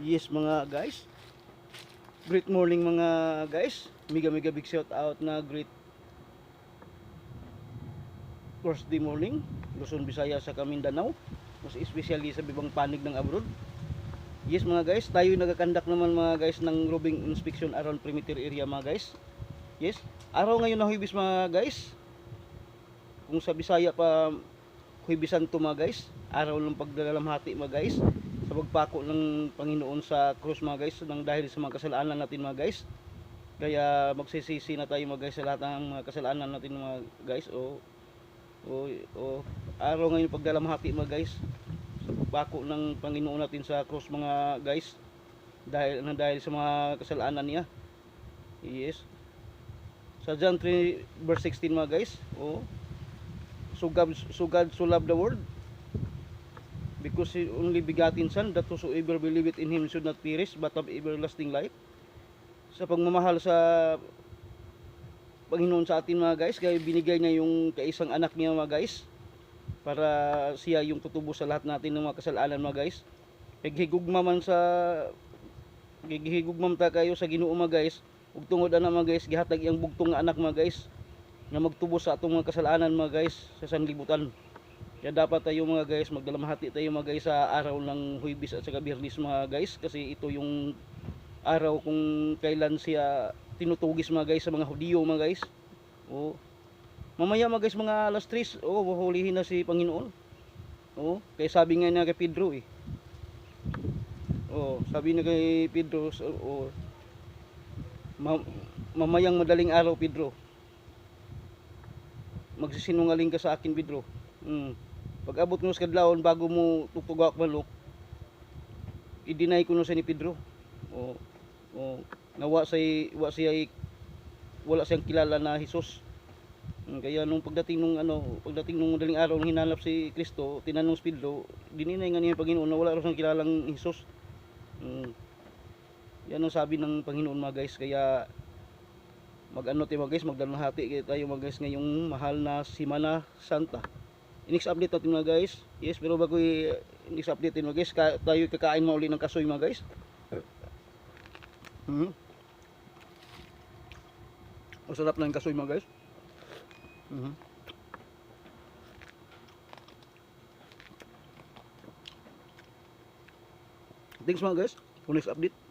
Yes mga guys. Great morning mga guys. Mega mega big shout out na great Thursday morning. Luzon, Visayas sa Mindanao. Mas especially sa bibang panig ng abroad. Yes mga guys, tayo nagakandak naman mga guys ng roving inspection around perimeter area mga guys. Yes. Araw ngayon na huibis mga guys. Kung sa Bisaya pa huibisan to mga guys. Araw ng pagdalamhati mga guys sa pagpako ng Panginoon sa krus mga guys nang dahil sa mga kasalanan natin mga guys. Kaya magsisisi na tayo mga guys sa lahat ng mga kasalanan natin mga guys o o, o araw ngayon pagdalamhati mga guys sa pagpako ng Panginoon natin sa krus mga guys dahil nang dahil sa mga kasalanan niya. Yes. Sa John 3 verse 16 mga guys, o God so loved the world because he only begotten son that whosoever believeth in him should not perish but have everlasting life. Sa pagmamahal sa Panginoon sa atin mga guys kaya binigay niya yung kaisang anak niya mga guys para siya yung tutubo sa lahat natin ng mga kasalanan mga guys. Paghigugma man sa gigihigugmam ta kayo sa Ginoo mga guys ug tungod ana mga guys gihatag iyang bugtong nga anak mga guys nga magtubo sa atong mga kasalanan mga guys sa sanlibutan kaya dapat tayo mga guys, magdalamhati tayo mga guys sa araw ng Huwebes at saka Biyernes mga guys kasi ito yung araw kung kailan siya tinutugis mga guys sa mga Hudiyo mga guys. O mamaya mga guys mga alas 3, oh huhulihin na si Panginoon. Oh, kaya sabi nga niya kay Pedro eh. Oh, sabi niya kay Pedro, oh, ma- mamayang madaling araw Pedro. Magsisinungaling ka sa akin Pedro. Mm. Pag abot mo sa kadlawon bago mo tugtugak malok, i-deny ko no sa ni Pedro. O o nawa say wa siya wala siyang kilala na Hesus. Mm, Kaya nung pagdating nung ano, pagdating nung madaling araw nung hinanap si Kristo, tinanong si Pedro, dininay nga niya Panginoon na wala raw siyang kilalang Hesus. Mm. Yan ang sabi ng Panginoon mga guys, kaya mag-ano tayo mga guys, magdalahati tayo mga guys ngayong mahal na Simana Santa. Next update natin mga guys. Yes, pero bago i- next update natin mga guys, ka- tayo kakain mo uli ng kasoy mga guys. Mhm. Masarap na yung kasoy mga guys. Mhm. Thanks mga guys for next update.